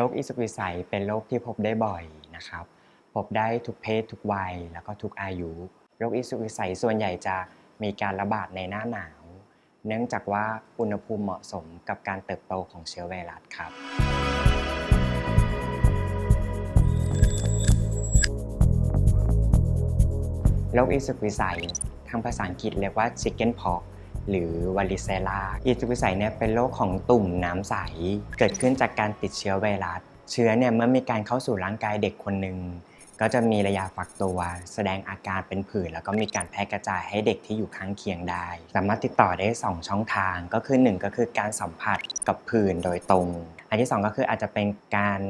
โรคอิสุกอิสัยเป็นโรคที่พบได้บ่อยนะครับ พบได้ทุกเพศทุกวัยแล้วก็ทุกอายุ โรคอิสุกอิสัยส่วนใหญ่จะมีการระบาดในหน้าหนาว เนื่องจากว่าอุณหภูมิเหมาะสมกับการเติบโตของเชื้อไวรัสครับโรคอิสุกวิสัยทางภาษาอังกฤษเรียกว่า chicken pox หรือวาริเซลาอิสุกวิสัยเนี่ยเป็นโรคของตุ่มน้ำใส เกิดขึ้นจากการติดเชื้อไวรัส เชื้อเนี่ยเมื่อมีการเข้าสู่ร่างกายเด็กคนหนึ่งก็จะมีระยะฟักตัว แสดงอาการเป็นผื่นแล้วก็มีการแพร่กระจายให้เด็กที่อยู่ข้างเคียงได้ สามารถติดต่อได้ 2 ช่องทางก็คือ 1 ก็คือการสัมผัสกับผื่นโดยตรง อันที่ 2 ก็คืออาจจะเป็นการ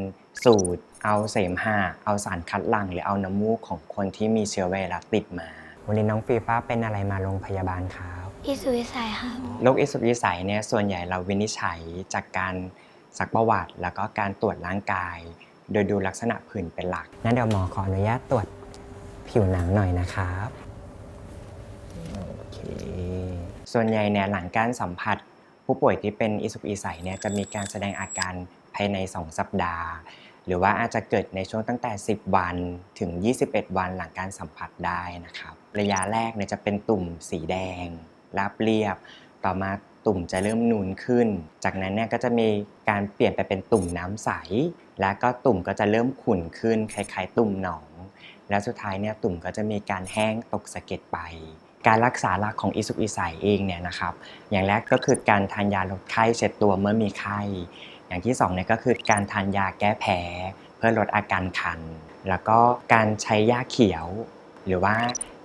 สูดเอาเสมหะเอาสารคัดหลั่งหรือเอาน้ำมูกของคนที่มีเชื้อไวรัสติดมา วันนี้น้องฟีฟ้าเป็นอะไรมาโรงพยาบาลครับ อิสุวิสัยค่ะโรคอิสุกอิสัยเนี่ยส่วนใหญ่เราวินิจฉัยจากการซักประวัติ แล้วก็การตรวจร่างกาย โดยดูลักษณะผื่นเป็นหลัก งั้นเดี๋ยวหมอขออนุญาตตรวจผิวหนังหน่อยนะครับโอเคส่วนใหญ่เนี่ยหลังการสัมผัส ผู้ป่วยที่เป็นอิสุกอิสัยเนี่ยจะมีการแสดงอาการภายใน 2 สัปดาห์ หรือว่าอาจจะเกิดในช่วงตั้งแต่ 10 วันถึง 21 วันหลังการสัมผัสได้นะครับ ระยะแรกเนี่ยจะเป็นตุ่มสีแดง ราบเรียบ ต่อมาตุ่มจะเริ่มนูนขึ้น จากนั้นเนี่ยก็จะมีการเปลี่ยนไปเป็นตุ่มน้ำใส แล้วก็ตุ่มก็จะเริ่มขุ่นขึ้นคล้ายๆ ตุ่มหนอง แล้วสุดท้ายเนี่ยตุ่มก็จะมีการแห้งตกสะเก็ดไป การรักษาหลักของอิสุกอิสัยเองเนี่ยนะครับ อย่างแรกก็คือการทานยาลดไข้เช็ดตัวเมื่อมีไข้ อย่างที่สองเนี่ยก็คือการทานยาแก้แพ้เพื่อลดอาการคัน แล้วก็การใช้ยาเขียว หรือว่า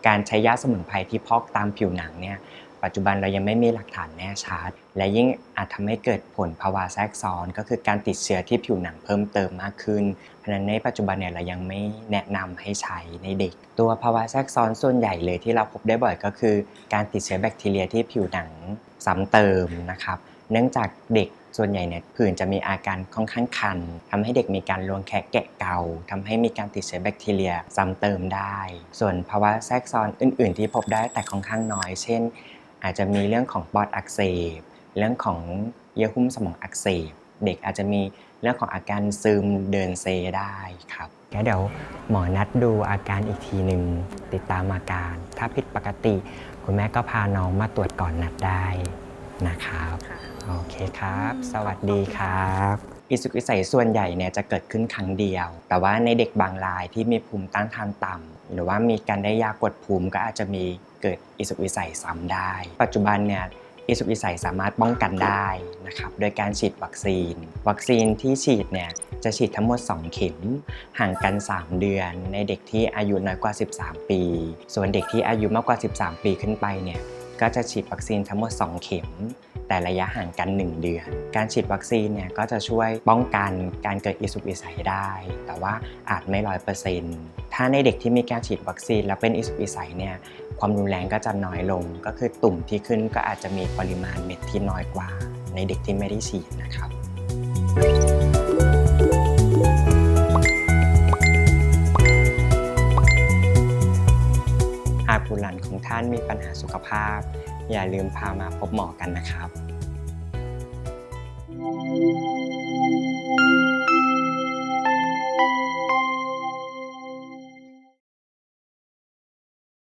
การใช้ยาสมุนไพรที่พอกตามผิวหนังเนี่ย ปัจจุบันเรายังไม่มีหลักฐานแน่ชัด และยิ่งอาจทำให้เกิดผลภาวะแทรกซ้อน ก็คือการติดเชื้อที่ผิวหนังเพิ่มเติมมากขึ้น เพราะฉะนั้นในปัจจุบันเนี่ยเรายังไม่แนะนำให้ใช้ในเด็ก ตัวภาวะแทรกซ้อนส่วนใหญ่เลยที่เราพบได้บ่อยก็คือ การติดเชื้อแบคทีเรียที่ผิวหนังซ้ำเติมนะครับ เนื่องจากเด็กส่วนใหญ่เนี่ยผื่นจะมีอาการค่อนข้างคันทำให้เด็กมีการรวงแคะแกะเกาทำให้มีการติดเชื้อแบคทีเรียซ้ำเติมได้ ส่วนภาวะแทรกซ้อนอื่น ๆ ที่พบได้แต่ค่อนข้างน้อย เช่น อาจจะมีเรื่องของปอดอักเสบ เรื่องของเยื่อหุ้มสมองอักเสบ เด็กอาจจะมีเรื่องของอาการซึมเดินเซได้ครับแล้วเดี๋ยวหมอนัดดูอาการอีกทีหนึ่งติดตามอาการ ถ้าผิดปกติ คุณแม่ก็พาน้องมาตรวจก่อนนัดได้นะครับโอเคครับ สวัสดีครับอิสุกอิสัยส่วนใหญ่เนี่ยจะเกิดขึ้นครั้งเดียว แต่ว่าในเด็กบางรายที่มีภูมิต้านทานต่ำ หรือว่ามีการได้ยากดภูมิก็อาจจะมีเกิดอิสุกอิสัยซ้ำได้ ปัจจุบันเนี่ยอิสุกอิสัยสามารถป้องกันได้นะครับโดยการฉีดวัคซีน วัคซีนที่ฉีดเนี่ยจะฉีดทั้งหมด 2 เข็ม ห่างกัน 3 เดือน ในเด็กที่อายุน้อยกว่า 13 ปี ส่วนเด็กที่อายุมากกว่า 13 ปีขึ้นไปเนี่ย ก็จะฉีดวัคซีนทั้งหมด 2 เข็ม แต่ระยะห่างกัน 1 เดือน การฉีดวัคซีนเนี่ยก็จะช่วยป้องกันการเกิดอิสุกอิสัยได้ แต่ว่าอาจไม่ร้อยเปอร์เซ็นต์ถ้าในเด็กที่มีการฉีดวัคซีนแล้วเป็นอิสุกอิสัยเนี่ยความรุนแรงก็จะน้อยลง ก็คือตุ่มที่ขึ้นก็อาจจะมีปริมาณเม็ดที่น้อยกว่า ในเด็กที่ไม่ได้ฉีดนะครับหา ท่านมีปัญหาสุขภาพ อย่าลืมพามาพบหมอกันนะครับ